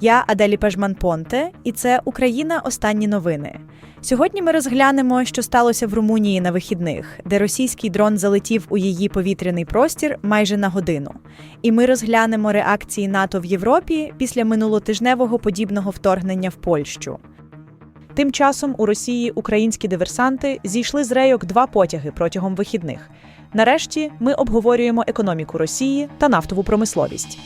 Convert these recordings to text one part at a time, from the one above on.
Я Аделі Пежман-Понте, і це Україна. Останні новини. Сьогодні ми розглянемо, що сталося в Румунії на вихідних, де російський дрон залетів у її повітряний простір майже на годину. І ми розглянемо реакції НАТО в Європі після минулотижневого подібного вторгнення в Польщу. Тим часом у Росії українські диверсанти зійшли з рейок два потяги протягом вихідних. Нарешті ми обговорюємо економіку Росії та нафтову промисловість.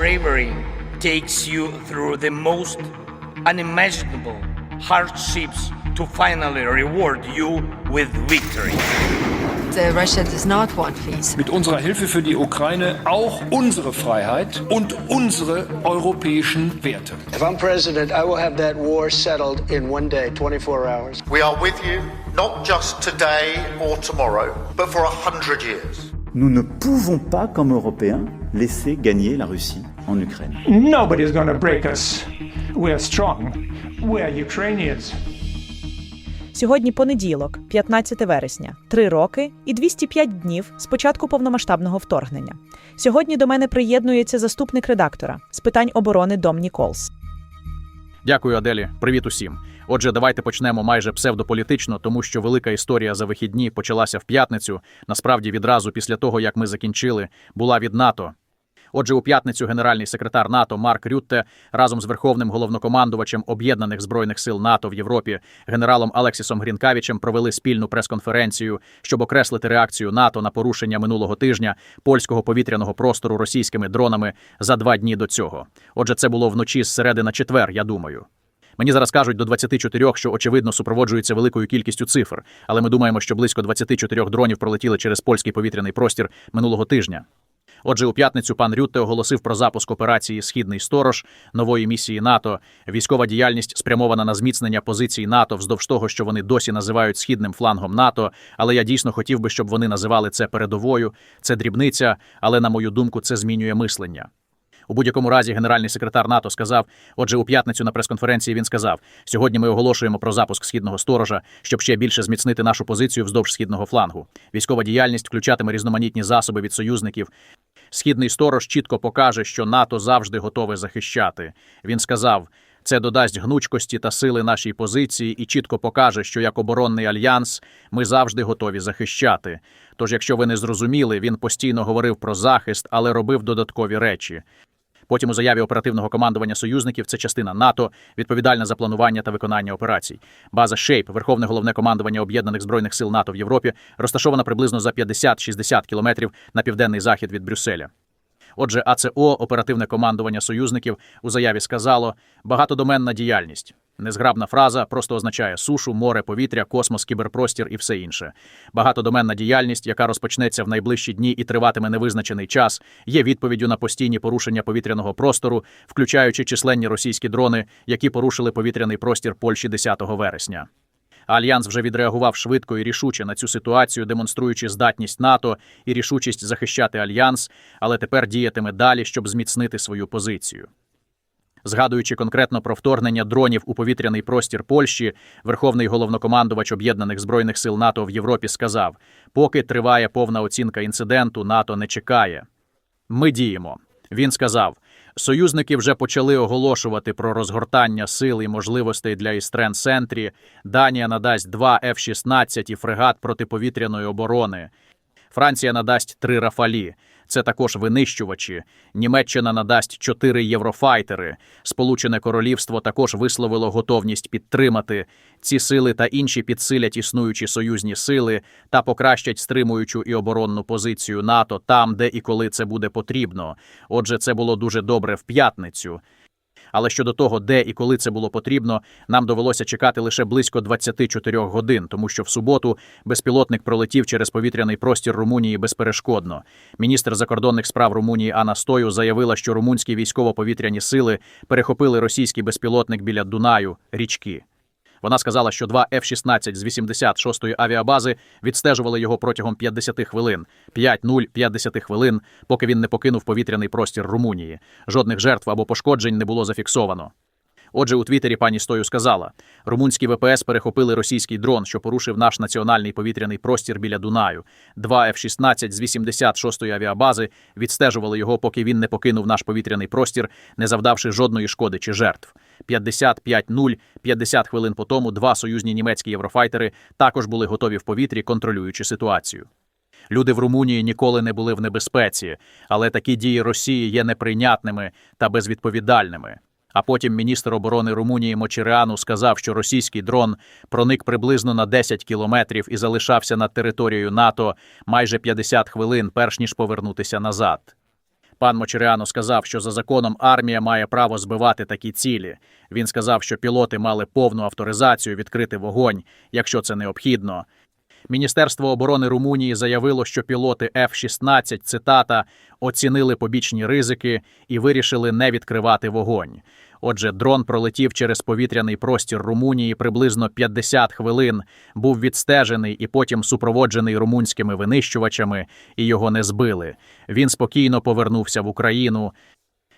Bravery takes you through the most unimaginable hardships to finally reward you with victory. Uh, Russia does not want peace. Mit unserer Hilfe für die Ukraine auch unsere Freiheit und unsere europäischen Werte. If I'm president, I will have that war settled in one day, 24 hours. We are with you, not just today or tomorrow, but for a hundred years. Nous ne pouvons pas, comme Européens, laisser gagner la Russie en Ukraine. Nobody's to break us. We're strong. We're Ukrainians. Сьогодні понеділок, 15 вересня, три роки і 205 днів з початку повномасштабного вторгнення. Сьогодні до мене приєднується заступник редактора з питань оборони Дом Ніколс. Дякую, Аделі. Привіт усім. Отже, давайте почнемо майже псевдополітично, тому що велика історія за вихідні почалася в п'ятницю. Насправді, відразу після того, як ми закінчили, була від НАТО. Отже, у п'ятницю генеральний секретар НАТО Марк Рютте разом з верховним головнокомандувачем об'єднаних збройних сил НАТО в Європі генералом Алексісом Грінкавічем провели спільну прес-конференцію, щоб окреслити реакцію НАТО на порушення минулого тижня польського повітряного простору російськими дронами за два дні до цього. Отже, це було вночі з середи на четвер, я думаю. Мені зараз кажуть до 24, що очевидно супроводжується великою кількістю цифр, але ми думаємо, що близько 24 дронів пролетіли через польський повітряний простір минулого тижня. Отже, у п'ятницю пан Рютте оголосив про запуск операції Східний сторож нової місії НАТО. Військова діяльність спрямована на зміцнення позицій НАТО вздовж того, що вони досі називають східним флангом НАТО. Але я дійсно хотів би, щоб вони називали це передовою. Це дрібниця, але на мою думку, це змінює мислення. У будь-якому разі генеральний секретар НАТО сказав. Отже, у п'ятницю на прес-конференції він сказав: сьогодні ми оголошуємо про запуск східного сторожа, щоб ще більше зміцнити нашу позицію вздовж східного флангу. Військова діяльність включатиме різноманітні засоби від союзників. Східний сторож чітко покаже, що НАТО завжди готове захищати. Він сказав. Це додасть гнучкості та сили нашій позиції і чітко покаже, що як оборонний альянс ми завжди готові захищати. Тож, якщо ви не зрозуміли, він постійно говорив про захист, але робив додаткові речі. Потім у заяві оперативного командування союзників це частина НАТО, відповідальна за планування та виконання операцій. База Шейп, Верховне головне командування об'єднаних збройних сил НАТО в Європі, розташована приблизно за 50-60 кілометрів на південний захід від Брюсселя. Отже, АЦО, оперативне командування союзників, у заяві сказало багатодоменна діяльність. Незграбна фраза просто означає сушу, море, повітря, космос, кіберпростір і все інше. Багатодоменна діяльність, яка розпочнеться в найближчі дні і триватиме невизначений час, є відповіддю на постійні порушення повітряного простору, включаючи численні російські дрони, які порушили повітряний простір Польщі 10 вересня. Альянс вже відреагував швидко і рішуче на цю ситуацію, демонструючи здатність НАТО і рішучість захищати альянс, але тепер діятиме далі, щоб зміцнити свою позицію. Згадуючи конкретно про вторгнення дронів у повітряний простір Польщі, верховний головнокомандувач об'єднаних збройних сил НАТО в Європі сказав: поки триває повна оцінка інциденту, НАТО не чекає. Ми діємо. Він сказав: союзники вже почали оголошувати про розгортання сил і можливостей для Істрен Сентрі. Данія надасть два F-16 і фрегат протиповітряної оборони. Франція надасть три Рафалі. Це також винищувачі. Німеччина надасть чотири єврофайтери. Сполучене Королівство також висловило готовність підтримати ці сили та інші підсилять існуючі союзні сили та покращать стримуючу і оборонну позицію НАТО там, де і коли це буде потрібно. Отже, це було дуже добре в п'ятницю. Але щодо того, де і коли це було потрібно, нам довелося чекати лише близько 24 годин, тому що в суботу безпілотник пролетів через повітряний простір Румунії безперешкодно. Міністр закордонних справ Румунії Анна Стою заявила, що румунські військово-повітряні сили перехопили російський безпілотник біля Дунаю річки. Вона сказала, що два F-16 з 86-ї авіабази відстежували його протягом 50 хвилин, 5-0-50 хвилин, поки він не покинув повітряний простір Румунії. Жодних жертв або пошкоджень не було зафіксовано. Отже, у Твіттері пані Стою сказала: румунські ВПС перехопили російський дрон, що порушив наш національний повітряний простір біля Дунаю. Два F-16 з 86-ї авіабази відстежували його, поки він не покинув наш повітряний простір, не завдавши жодної шкоди чи жертв. 55-0, 50 хвилин по тому два союзні німецькі єврофайтери також були готові в повітрі, контролюючи ситуацію. Люди в Румунії ніколи не були в небезпеці, але такі дії Росії є неприйнятними та безвідповідальними. А потім міністр оборони Румунії Мочеріану сказав, що російський дрон проник приблизно на 10 кілометрів і залишався над територією НАТО майже 50 хвилин, перш ніж повернутися назад. Пан Мочеріано сказав, що за законом армія має право збивати такі цілі. Він сказав, що пілоти мали повну авторизацію відкрити вогонь, якщо це необхідно. Міністерство оборони Румунії заявило, що пілоти F-16, цитата, оцінили побічні ризики і вирішили не відкривати вогонь. Отже, дрон пролетів через повітряний простір Румунії приблизно 50 хвилин, був відстежений і потім супроводжений румунськими винищувачами, і його не збили. Він спокійно повернувся в Україну.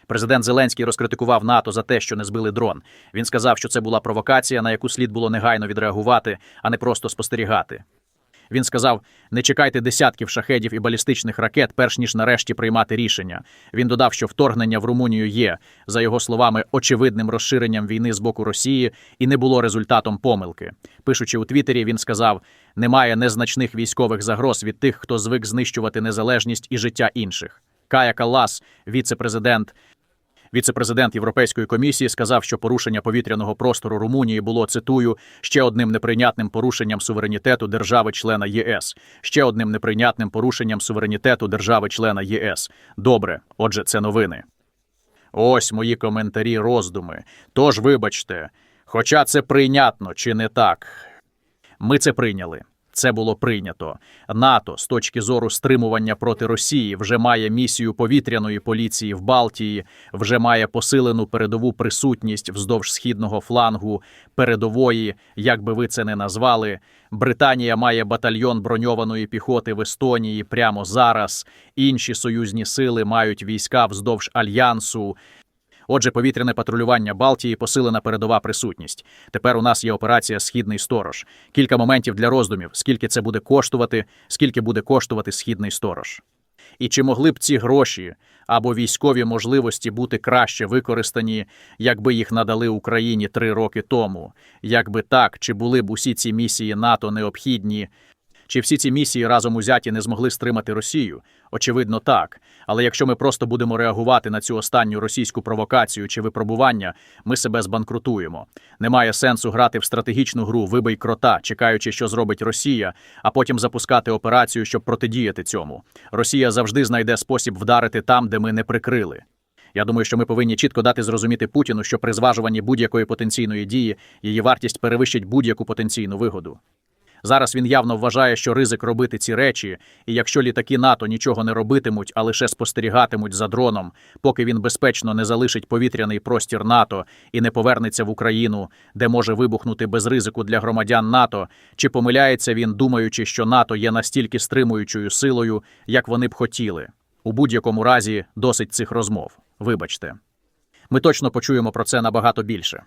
Президент Зеленський розкритикував НАТО за те, що не збили дрон. Він сказав, що це була провокація, на яку слід було негайно відреагувати, а не просто спостерігати. Він сказав: не чекайте десятків шахедів і балістичних ракет, перш ніж нарешті приймати рішення. Він додав, що вторгнення в Румунію є, за його словами, очевидним розширенням війни з боку Росії і не було результатом помилки. Пишучи у Твіттері, він сказав: немає незначних військових загроз від тих, хто звик знищувати незалежність і життя інших. Кая Каллас, віце-президент. Віце-президент Європейської комісії сказав, що порушення повітряного простору Румунії було цитую ще одним неприйнятним порушенням суверенітету держави-члена ЄС. Ще одним неприйнятним порушенням суверенітету держави-члена ЄС. Добре, отже, це новини. Ось мої коментарі, роздуми. Тож, вибачте, хоча це прийнятно чи не так. Ми це прийняли. Це було прийнято. НАТО з точки зору стримування проти Росії вже має місію повітряної поліції в Балтії, вже має посилену передову присутність вздовж східного флангу передової, як би ви це не назвали. Британія має батальйон броньованої піхоти в Естонії прямо зараз. Інші союзні сили мають війська вздовж альянсу. Отже, повітряне патрулювання Балтії, посилена передова присутність. Тепер у нас є операція Східний сторож. Кілька моментів для роздумів: скільки це буде коштувати, скільки буде коштувати Східний сторож. І чи могли б ці гроші або військові можливості бути краще використані, якби їх надали Україні три роки тому? Якби так, чи були б усі ці місії НАТО необхідні? Чи всі ці місії разом узяті не змогли стримати Росію? Очевидно, так. Але якщо ми просто будемо реагувати на цю останню російську провокацію чи випробування, ми себе збанкрутуємо. Немає сенсу грати в стратегічну гру вибий крота, чекаючи, що зробить Росія, а потім запускати операцію, щоб протидіяти цьому. Росія завжди знайде спосіб вдарити там, де ми не прикрили. Я думаю, що ми повинні чітко дати зрозуміти Путіну, що при зважуванні будь-якої потенційної дії її вартість перевищить будь-яку потенційну вигоду. Зараз він явно вважає, що ризик робити ці речі, і якщо літаки НАТО нічого не робитимуть, а лише спостерігатимуть за дроном, поки він безпечно не залишить повітряний простір НАТО і не повернеться в Україну, де може вибухнути без ризику для громадян НАТО, чи помиляється він, думаючи, що НАТО є настільки стримуючою силою, як вони б хотіли. У будь-якому разі досить цих розмов. Вибачте. Ми точно почуємо про це набагато більше.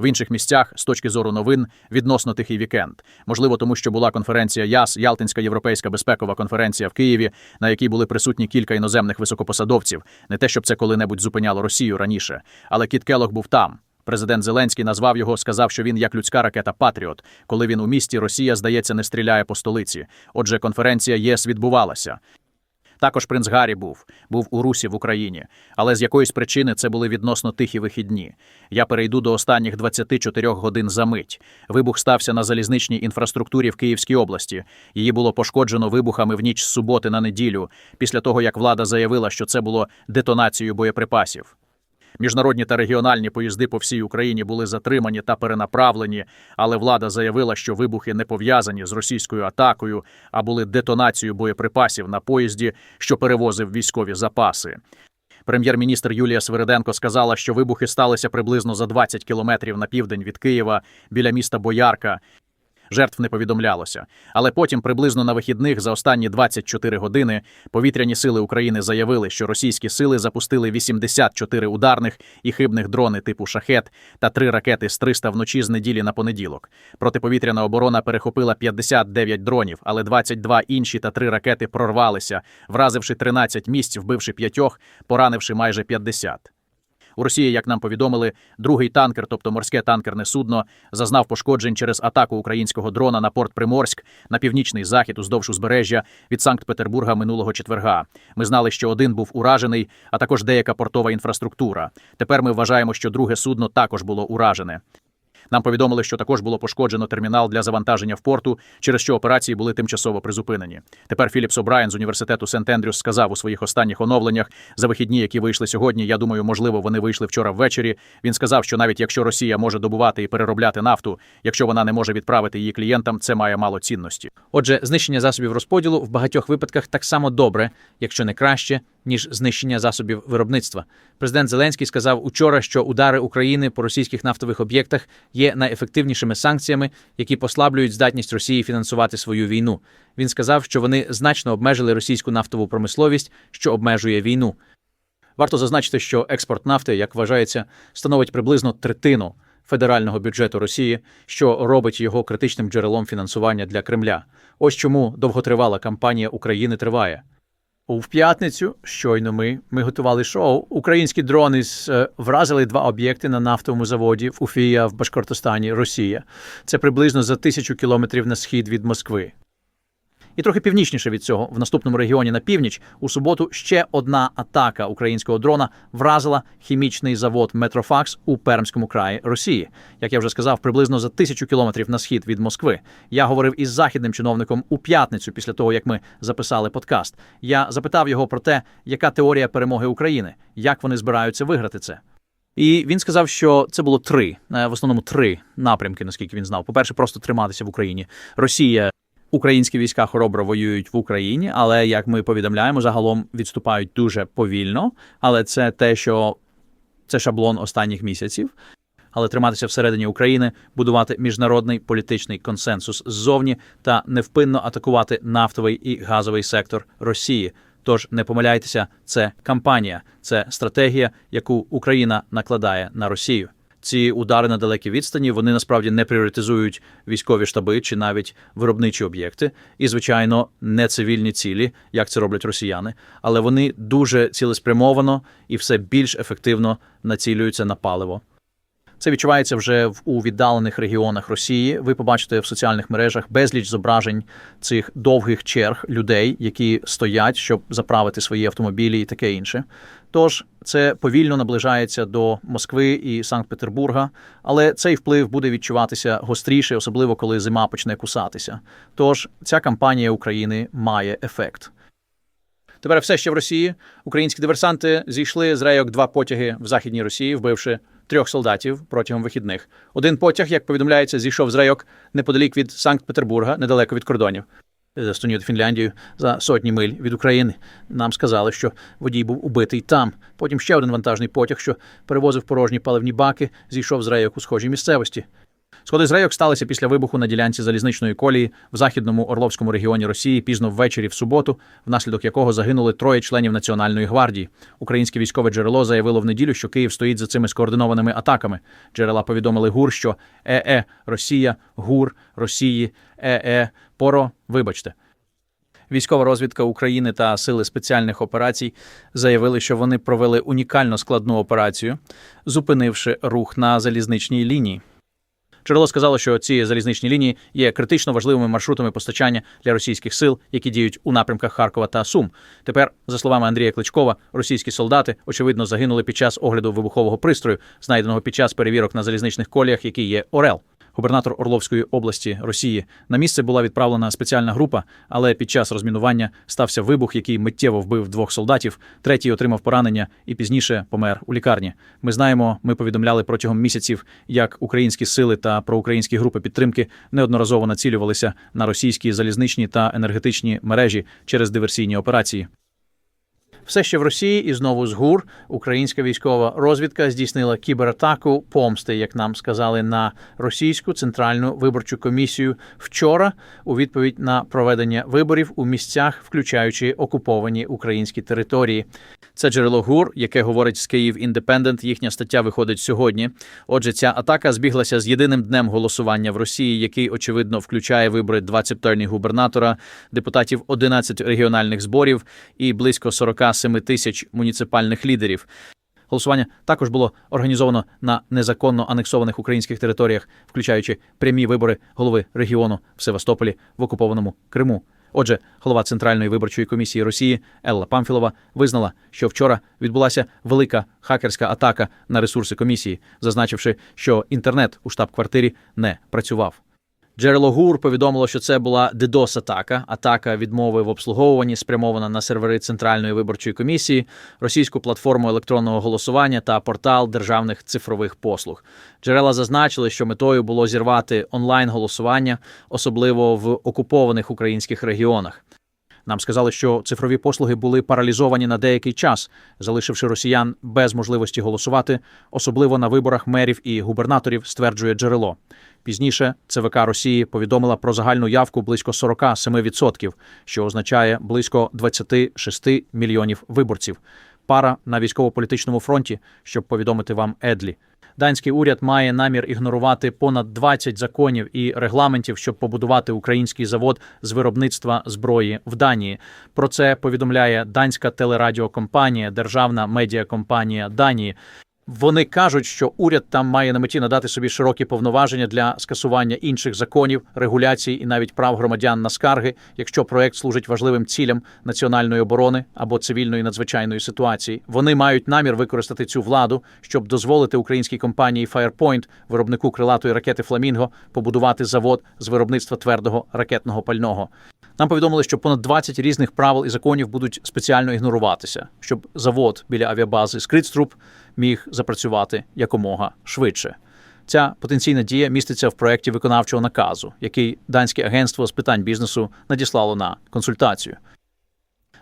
В інших місцях, з точки зору новин, відносно тихий вікенд. Можливо, тому що була конференція ЯС, Ялтинська європейська безпекова конференція в Києві, на якій були присутні кілька іноземних високопосадовців. Не те, щоб це коли-небудь зупиняло Росію раніше, але Кіт Келох був там. Президент Зеленський назвав його, сказав, що він як людська ракета Патріот. Коли він у місті, Росія, здається, не стріляє по столиці. Отже, конференція ЄС відбувалася. Також принц Гаррі був, був у Русі в Україні, але з якоїсь причини це були відносно тихі вихідні. Я перейду до останніх 24 годин за мить. Вибух стався на залізничній інфраструктурі в Київській області. Її було пошкоджено вибухами в ніч з суботи на неділю, після того як влада заявила, що це було детонацією боєприпасів. Міжнародні та регіональні поїзди по всій Україні були затримані та перенаправлені, але влада заявила, що вибухи не пов'язані з російською атакою, а були детонацією боєприпасів на поїзді, що перевозив військові запаси. Прем'єр-міністр Юлія Свириденко сказала, що вибухи сталися приблизно за 20 кілометрів на південь від Києва біля міста Боярка. Жертв не повідомлялося. Але потім, приблизно на вихідних, за останні 24 години, повітряні сили України заявили, що російські сили запустили 84 ударних і хибних дрони типу шахет та три ракети з 300 вночі з неділі на понеділок. Протиповітряна оборона перехопила 59 дронів, але 22 інші та три ракети прорвалися, вразивши 13 місць, вбивши п'ятьох, поранивши майже 50. У Росії, як нам повідомили, другий танкер, тобто морське танкерне судно, зазнав пошкоджень через атаку українського дрона на порт Приморськ на північний захід уздовж узбережжя від Санкт-Петербурга минулого четверга. Ми знали, що один був уражений, а також деяка портова інфраструктура. Тепер ми вважаємо, що друге судно також було уражене. Нам повідомили, що також було пошкоджено термінал для завантаження в порту, через що операції були тимчасово призупинені. Тепер Філіпс О'Брайен з університету Сент-Ендрюс сказав у своїх останніх оновленнях за вихідні, які вийшли сьогодні. Я думаю, можливо, вони вийшли вчора ввечері. Він сказав, що навіть якщо Росія може добувати і переробляти нафту, якщо вона не може відправити її клієнтам, це має мало цінності. Отже, знищення засобів розподілу в багатьох випадках так само добре, якщо не краще, ніж знищення засобів виробництва. Президент Зеленський сказав учора, що удари України по російських нафтових об'єктах є найефективнішими санкціями, які послаблюють здатність Росії фінансувати свою війну. Він сказав, що вони значно обмежили російську нафтову промисловість, що обмежує війну. Варто зазначити, що експорт нафти, як вважається, становить приблизно третину федерального бюджету Росії, що робить його критичним джерелом фінансування для Кремля. Ось чому довготривала кампанія України триває. У п'ятницю щойно ми, ми готували шоу. Українські дрони е, вразили два об'єкти на нафтовому заводі в Уфія в Башкортостані, Росія. Це приблизно за тисячу кілометрів на схід від Москви. І трохи північніше від цього, в наступному регіоні на північ, у суботу ще одна атака українського дрона вразила хімічний завод Метрофакс у Пермському краї Росії. Як я вже сказав, приблизно за тисячу кілометрів на схід від Москви. Я говорив із західним чиновником у п'ятницю після того, як ми записали подкаст. Я запитав його про те, яка теорія перемоги України, як вони збираються виграти це. І він сказав, що це було три, е, в основному три напрямки, наскільки він знав. По-перше, просто триматися в Україні. Росія Українські війська хоробро воюють в Україні, але як ми повідомляємо, загалом відступають дуже повільно. Але це те, що це шаблон останніх місяців. Але триматися всередині України, будувати міжнародний політичний консенсус ззовні та невпинно атакувати нафтовий і газовий сектор Росії. Тож не помиляйтеся, це кампанія, це стратегія, яку Україна накладає на Росію. Ці удари на далекій відстані вони насправді не пріоритизують військові штаби чи навіть виробничі об'єкти, і, звичайно, не цивільні цілі, як це роблять росіяни, але вони дуже цілеспрямовано і все більш ефективно націлюються на паливо. Це відчувається вже в у віддалених регіонах Росії. Ви побачите в соціальних мережах безліч зображень цих довгих черг людей, які стоять, щоб заправити свої автомобілі і таке інше. Тож це повільно наближається до Москви і Санкт-Петербурга, але цей вплив буде відчуватися гостріше, особливо коли зима почне кусатися. Тож ця кампанія України має ефект. Тепер все ще в Росії. Українські диверсанти зійшли з рейок два потяги в західній Росії, вбивши трьох солдатів протягом вихідних. Один потяг, як повідомляється, зійшов з рейок неподалік від Санкт-Петербурга, недалеко від кордонів. З Естонію та Фінляндію за сотні миль від України. Нам сказали, що водій був убитий там. Потім ще один вантажний потяг, що перевозив порожні паливні баки, зійшов з рейок у схожій місцевості. Сходи з рейок сталися після вибуху на ділянці залізничної колії в західному Орловському регіоні Росії пізно ввечері в суботу, внаслідок якого загинули троє членів Національної гвардії. Українське військове джерело заявило в неділю, що Київ стоїть за цими скоординованими атаками. Джерела повідомили ГУР, що ЕЕ Росія, ГУР Росії, ЕЕ Поро. Вибачте. Військова розвідка України та сили спеціальних операцій заявили, що вони провели унікально складну операцію, зупинивши рух на залізничній лінії. Джерело сказало, що ці залізничні лінії є критично важливими маршрутами постачання для російських сил, які діють у напрямках Харкова та Сум. Тепер, за словами Андрія Кличкова, російські солдати очевидно загинули під час огляду вибухового пристрою, знайденого під час перевірок на залізничних коліях, який є Орел. Губернатор Орловської області Росії на місце була відправлена спеціальна група, але під час розмінування стався вибух, який миттєво вбив двох солдатів. Третій отримав поранення і пізніше помер у лікарні. Ми знаємо, ми повідомляли протягом місяців, як українські сили та проукраїнські групи підтримки неодноразово націлювалися на російські залізничні та енергетичні мережі через диверсійні операції. Все ще в Росії і знову з ГУР українська військова розвідка здійснила кібератаку помсти, як нам сказали, на російську центральну виборчу комісію вчора у відповідь на проведення виборів у місцях, включаючи окуповані українські території. Це джерело ГУР, яке говорить з Київ Індепендент. Їхня стаття виходить сьогодні. Отже, ця атака збіглася з єдиним днем голосування в Росії, який очевидно включає вибори 20 терні губернатора, депутатів 11 регіональних зборів і близько 47 тисяч муніципальних лідерів. Голосування також було організовано на незаконно анексованих українських територіях, включаючи прямі вибори голови регіону в Севастополі в окупованому Криму. Отже, голова Центральної виборчої комісії Росії Елла Памфілова визнала, що вчора відбулася велика хакерська атака на ресурси комісії, зазначивши, що інтернет у штаб-квартирі не працював. Джерело ГУР повідомило, що це була DDoS-атака, атака відмови в обслуговуванні, спрямована на сервери Центральної виборчої комісії, російську платформу електронного голосування та портал державних цифрових послуг. Джерела зазначили, що метою було зірвати онлайн-голосування, особливо в окупованих українських регіонах. Нам сказали, що цифрові послуги були паралізовані на деякий час, залишивши росіян без можливості голосувати, особливо на виборах мерів і губернаторів, стверджує джерело. Пізніше ЦВК Росії повідомила про загальну явку близько 47%, що означає близько 26 мільйонів виборців. Пара на військово-політичному фронті, щоб повідомити вам Едлі. Данський уряд має намір ігнорувати понад 20 законів і регламентів, щоб побудувати український завод з виробництва зброї в Данії. Про це повідомляє данська телерадіокомпанія, державна медіакомпанія Данії. Вони кажуть, що уряд там має на меті надати собі широкі повноваження для скасування інших законів, регуляцій і навіть прав громадян на скарги, якщо проект служить важливим цілям національної оборони або цивільної надзвичайної ситуації. Вони мають намір використати цю владу, щоб дозволити українській компанії Firepoint, виробнику крилатої ракети Фламінго, побудувати завод з виробництва твердого ракетного пального. Нам повідомили, що понад 20 різних правил і законів будуть спеціально ігноруватися, щоб завод біля авіабази Скритструп міг запрацювати якомога швидше. Ця потенційна дія міститься в проєкті виконавчого наказу, який данське агентство з питань бізнесу надіслало на консультацію.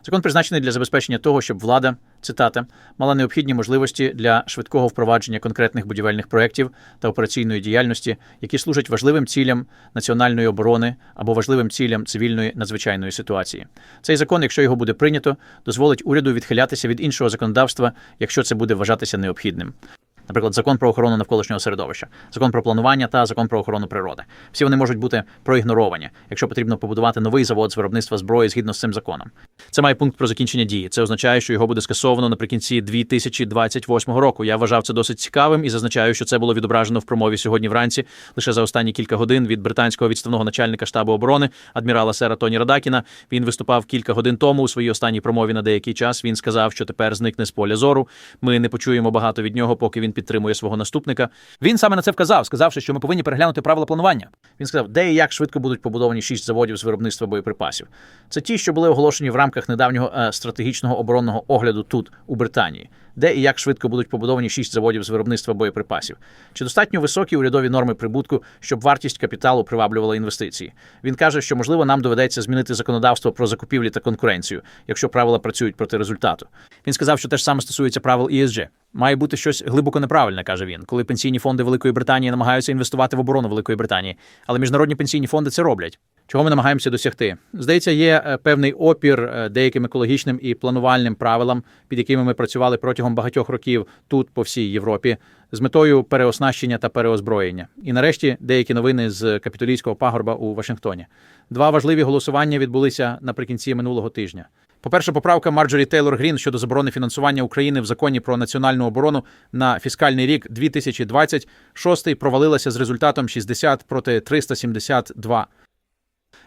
Закон призначений для забезпечення того, щоб влада, цитата, мала необхідні можливості для швидкого впровадження конкретних будівельних проєктів та операційної діяльності, які служать важливим цілям національної оборони або важливим цілям цивільної надзвичайної ситуації. Цей закон, якщо його буде прийнято, дозволить уряду відхилятися від іншого законодавства, якщо це буде вважатися необхідним. Наприклад, закон про охорону навколишнього середовища, закон про планування та закон про охорону природи. Всі вони можуть бути проігноровані, якщо потрібно побудувати новий завод з виробництва зброї згідно з цим законом. Це має пункт про закінчення дії. Це означає, що його буде скасовано наприкінці 2028 року. Я вважав це досить цікавим і зазначаю, що це було відображено в промові сьогодні вранці лише за останні кілька годин від британського відставного начальника штабу оборони адмірала Сера Тоні Радакіна. Він виступав кілька годин тому у своїй останній промові на деякий час. Він сказав, що тепер зникне з поля зору. Ми не почуємо багато від нього, поки він підтримує свого наступника. Він саме на це вказав, сказавши, що ми повинні переглянути правила планування. Він сказав, де і як швидко будуть побудовані шість заводів з виробництва боєприпасів. Це ті, що були оголошені в рамках недавнього е, стратегічного оборонного огляду тут, у Британії. Де і як швидко будуть побудовані шість заводів з виробництва боєприпасів? Чи достатньо високі урядові норми прибутку, щоб вартість капіталу приваблювала інвестиції? Він каже, що можливо нам доведеться змінити законодавство про закупівлі та конкуренцію, якщо правила працюють проти результату. Він сказав, що те ж саме стосується правил ESG. Має бути щось глибоко неправильне, каже він, коли пенсійні фонди Великої Британії намагаються інвестувати в оборону Великої Британії, але міжнародні пенсійні фонди це роблять. Чого ми намагаємося досягти? Здається, є е, певний опір е, деяким екологічним і планувальним правилам, під якими ми працювали протягом багатьох років тут, по всій Європі, з метою переоснащення та переозброєння. І нарешті деякі новини з капітолійського пагорба у Вашингтоні. Два важливі голосування відбулися наприкінці минулого тижня. По-перше, поправка Марджорі Тейлор Грін щодо заборони фінансування України в законі про національну оборону на фіскальний рік 2026 провалилася з результатом 60 проти 372.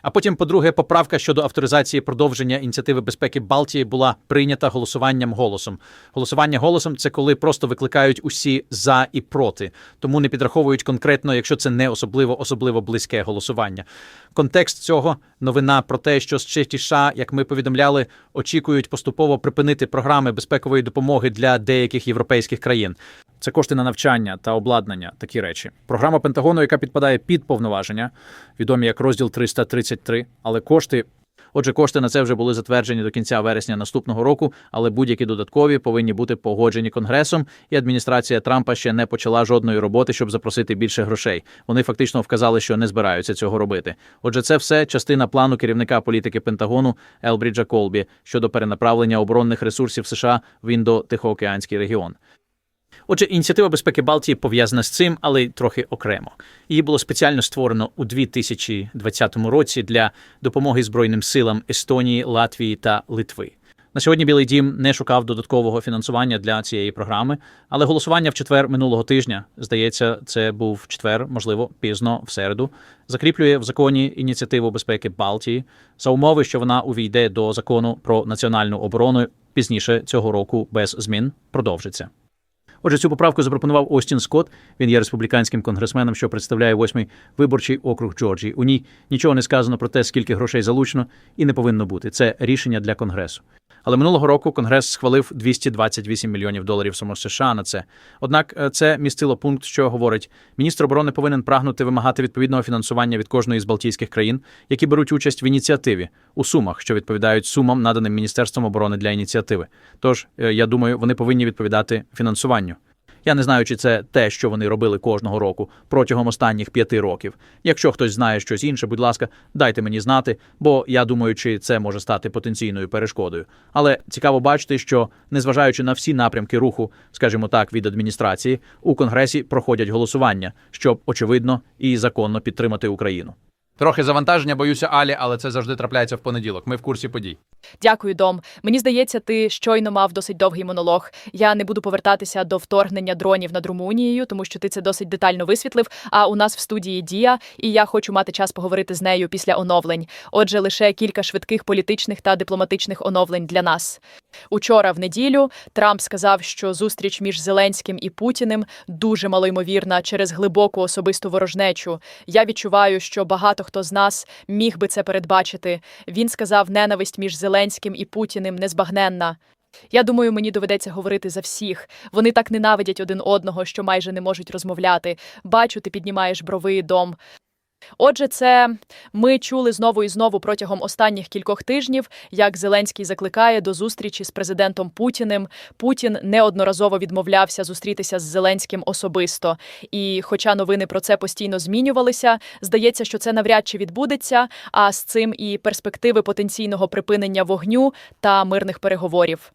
А потім, по-друге, поправка щодо авторизації продовження ініціативи безпеки Балтії була прийнята голосуванням голосом. Голосування голосом це коли просто викликають усі за і проти, тому не підраховують конкретно, якщо це не особливо особливо близьке голосування. Контекст цього новина про те, що ще США, як ми повідомляли, очікують поступово припинити програми безпекової допомоги для деяких європейських країн. Це кошти на навчання та обладнання, такі речі. Програма Пентагону, яка підпадає під повноваження, відомі як розділ 333, але кошти Отже, кошти на це вже були затверджені до кінця вересня наступного року, але будь-які додаткові повинні бути погоджені конгресом, і адміністрація Трампа ще не почала жодної роботи, щоб запросити більше грошей. Вони фактично вказали, що не збираються цього робити. Отже, це все частина плану керівника політики Пентагону Елбріджа Колбі щодо перенаправлення оборонних ресурсів США в індо-тихоокеанський регіон. Отже, ініціатива безпеки Балтії пов'язана з цим, але трохи окремо. Її було спеціально створено у 2020 році для допомоги Збройним силам Естонії, Латвії та Литви. На сьогодні Білий Дім не шукав додаткового фінансування для цієї програми, але голосування в четвер минулого тижня, здається, це був четвер, можливо, пізно в середу, закріплює в законі ініціативу безпеки Балтії за умови, що вона увійде до закону про національну оборону пізніше цього року без змін продовжиться. Отже, цю поправку запропонував Остін Скотт. Він є республіканським конгресменом, що представляє восьмий виборчий округ Джорджії. У ній нічого не сказано про те, скільки грошей залучено, і не повинно бути. Це рішення для конгресу. Але минулого року Конгрес схвалив 228 мільйонів доларів само США на це. Однак е, це містило пункт, що говорить: міністр оборони повинен прагнути вимагати відповідного фінансування від кожної з Балтійських країн, які беруть участь в ініціативі у сумах, що відповідають сумам, наданим Міністерством оборони для ініціативи. Тож е, я думаю, вони повинні відповідати фінансуванню. Я не знаю, чи це те, що вони робили кожного року протягом останніх п'яти років. Якщо хтось знає щось інше, будь ласка, дайте мені знати, бо я думаю, чи це може стати потенційною перешкодою. Але цікаво бачити, що незважаючи на всі напрямки руху, скажімо так, від адміністрації, у конгресі проходять голосування, щоб очевидно і законно підтримати Україну. Трохи завантаження, боюся, Алі, але це завжди трапляється в понеділок. Ми в курсі подій. Дякую, Дом. Мені здається, ти щойно мав досить довгий монолог. Я не буду повертатися до вторгнення дронів над Румунією, тому що ти це досить детально висвітлив. А у нас в студії Дія, і я хочу мати час поговорити з нею після оновлень. Отже, лише кілька швидких політичних та дипломатичних оновлень для нас. Учора в неділю Трамп сказав, що зустріч між Зеленським і Путіним дуже малоймовірна через глибоку особисту ворожнечу. Я відчуваю, що багато хто з нас міг би це передбачити. Він сказав, ненависть між Зеленським і Путіним незбагненна. Я думаю, мені доведеться говорити за всіх. Вони так ненавидять один одного, що майже не можуть розмовляти. Бачу, ти піднімаєш брови дом. Отже, це ми чули знову і знову протягом останніх кількох тижнів, як Зеленський закликає до зустрічі з президентом Путіним. Путін неодноразово відмовлявся зустрітися з Зеленським особисто. І, хоча новини про це постійно змінювалися, здається, що це навряд чи відбудеться. А з цим і перспективи потенційного припинення вогню та мирних переговорів.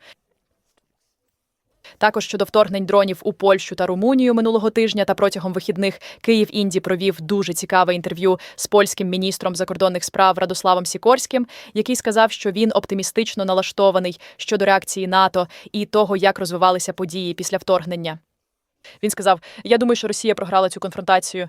Також щодо вторгнень дронів у Польщу та Румунію минулого тижня та протягом вихідних Київ Інді провів дуже цікаве інтерв'ю з польським міністром закордонних справ Радославом Сікорським, який сказав, що він оптимістично налаштований щодо реакції НАТО і того, як розвивалися події після вторгнення. Він сказав: Я думаю, що Росія програла цю конфронтацію.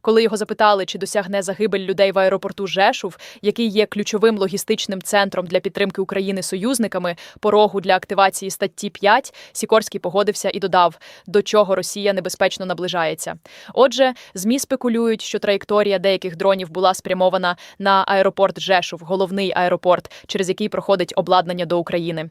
Коли його запитали, чи досягне загибель людей в аеропорту Жешув, який є ключовим логістичним центром для підтримки України союзниками, порогу для активації статті 5, Сікорський погодився і додав, до чого Росія небезпечно наближається. Отже, змі спекулюють, що траєкторія деяких дронів була спрямована на аеропорт Жешув, головний аеропорт, через який проходить обладнання до України.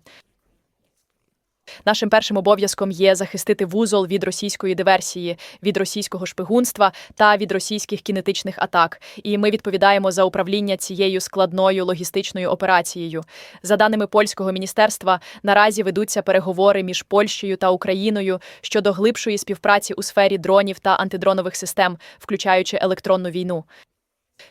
Нашим першим обов'язком є захистити вузол від російської диверсії, від російського шпигунства та від російських кінетичних атак. І ми відповідаємо за управління цією складною логістичною операцією. За даними польського міністерства, наразі ведуться переговори між Польщею та Україною щодо глибшої співпраці у сфері дронів та антидронових систем, включаючи електронну війну.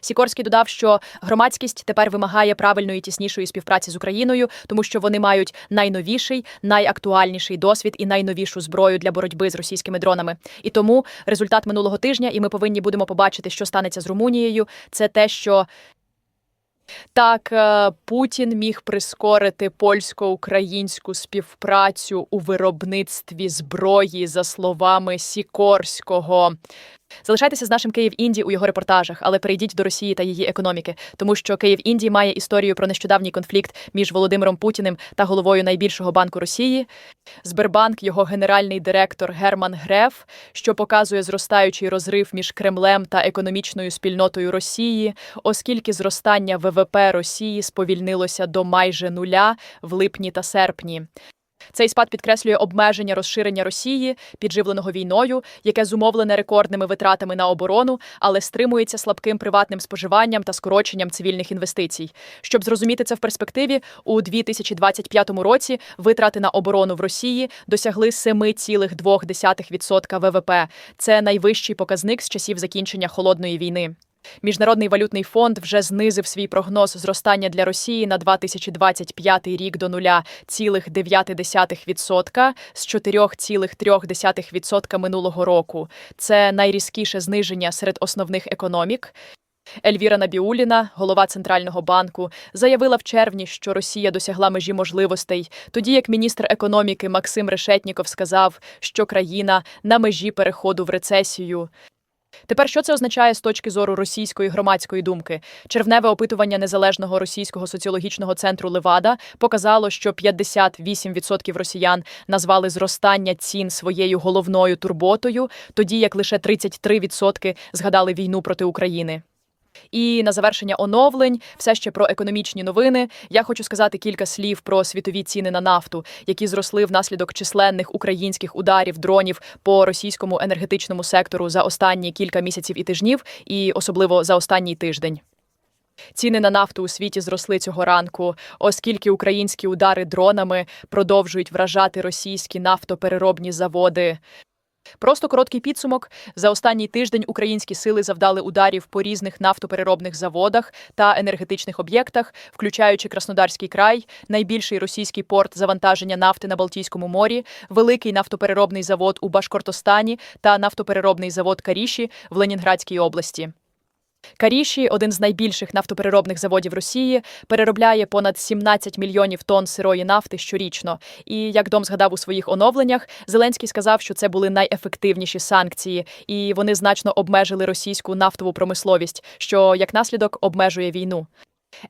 Сікорський додав, що громадськість тепер вимагає правильної тіснішої співпраці з Україною, тому що вони мають найновіший, найактуальніший досвід і найновішу зброю для боротьби з російськими дронами. І тому результат минулого тижня, і ми повинні будемо побачити, що станеться з Румунією. Це те, що так, е, Путін міг прискорити польсько-українську співпрацю у виробництві зброї, за словами Сікорського. Залишайтеся з нашим Київ Інді у його репортажах, але перейдіть до Росії та її економіки, тому що Київ Інді має історію про нещодавній конфлікт між Володимиром Путіним та головою найбільшого банку Росії. Сбербанк, його генеральний директор Герман Греф, що показує зростаючий розрив між Кремлем та економічною спільнотою Росії, оскільки зростання ВВП Росії сповільнилося до майже нуля в липні та серпні. Цей спад підкреслює обмеження розширення Росії, підживленого війною, яке зумовлене рекордними витратами на оборону, але стримується слабким приватним споживанням та скороченням цивільних інвестицій. Щоб зрозуміти це в перспективі, у 2025 році витрати на оборону в Росії досягли 7,2% ВВП. Це найвищий показник з часів закінчення холодної війни. Міжнародний валютний фонд вже знизив свій прогноз зростання для Росії на 2025 рік до 0,9% з 4,3% минулого року. Це найрізкіше зниження серед основних економік. Ельвіра Набіуліна, голова центрального банку, заявила в червні, що Росія досягла межі можливостей, тоді як міністр економіки Максим Решетніков сказав, що країна на межі переходу в рецесію. Тепер що це означає з точки зору російської громадської думки? Червневе опитування незалежного російського соціологічного центру Левада показало, що 58% росіян назвали зростання цін своєю головною турботою, тоді як лише 33% згадали війну проти України. І на завершення оновлень, все ще про економічні новини. Я хочу сказати кілька слів про світові ціни на нафту, які зросли внаслідок численних українських ударів дронів по російському енергетичному сектору за останні кілька місяців і тижнів, і особливо за останній тиждень. Ціни на нафту у світі зросли цього ранку, оскільки українські удари дронами продовжують вражати російські нафтопереробні заводи. Просто короткий підсумок. За останній тиждень українські сили завдали ударів по різних нафтопереробних заводах та енергетичних об'єктах, включаючи Краснодарський край, найбільший російський порт завантаження нафти на Балтійському морі, великий нафтопереробний завод у Башкортостані та нафтопереробний завод Каріші в Ленінградській області. Каріші, один з найбільших нафтопереробних заводів Росії, переробляє понад 17 мільйонів тонн сирої нафти щорічно. І як Дом згадав у своїх оновленнях, Зеленський сказав, що це були найефективніші санкції, і вони значно обмежили російську нафтову промисловість, що як наслідок обмежує війну.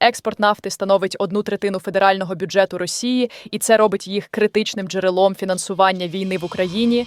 Експорт нафти становить одну третину федерального бюджету Росії, і це робить їх критичним джерелом фінансування війни в Україні.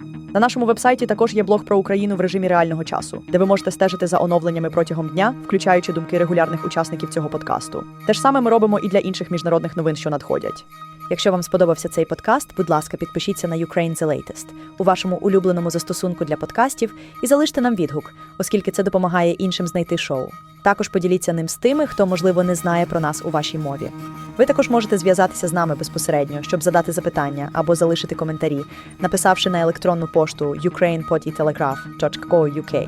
На нашому вебсайті також є блог про Україну в режимі реального часу, де ви можете стежити за оновленнями протягом дня, включаючи думки регулярних учасників цього подкасту. Те ж саме ми робимо і для інших міжнародних новин, що надходять. Якщо вам сподобався цей подкаст, будь ласка, підпишіться на Ukraine The Latest у вашому улюбленому застосунку для подкастів і залиште нам відгук, оскільки це допомагає іншим знайти шоу. Також поділіться ним з тими, хто, можливо, не знає про нас у вашій мові. Ви також можете зв'язатися з нами безпосередньо, щоб задати запитання або залишити коментарі, написавши на електронну пошту ukrainepoditelegraph.co.uk.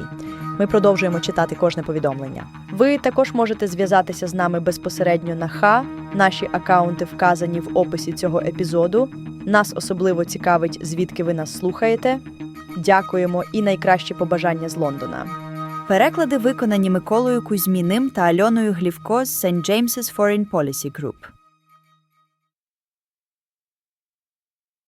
Ми продовжуємо читати кожне повідомлення. Ви також можете зв'язатися з нами безпосередньо на ХА. Наші акаунти вказані в описі цього епізоду. Нас особливо цікавить, звідки ви нас слухаєте. Дякуємо і найкращі побажання з Лондона. Переклади виконані Миколою Кузьміним та Альоною Глівко з St. James's Foreign Policy Group.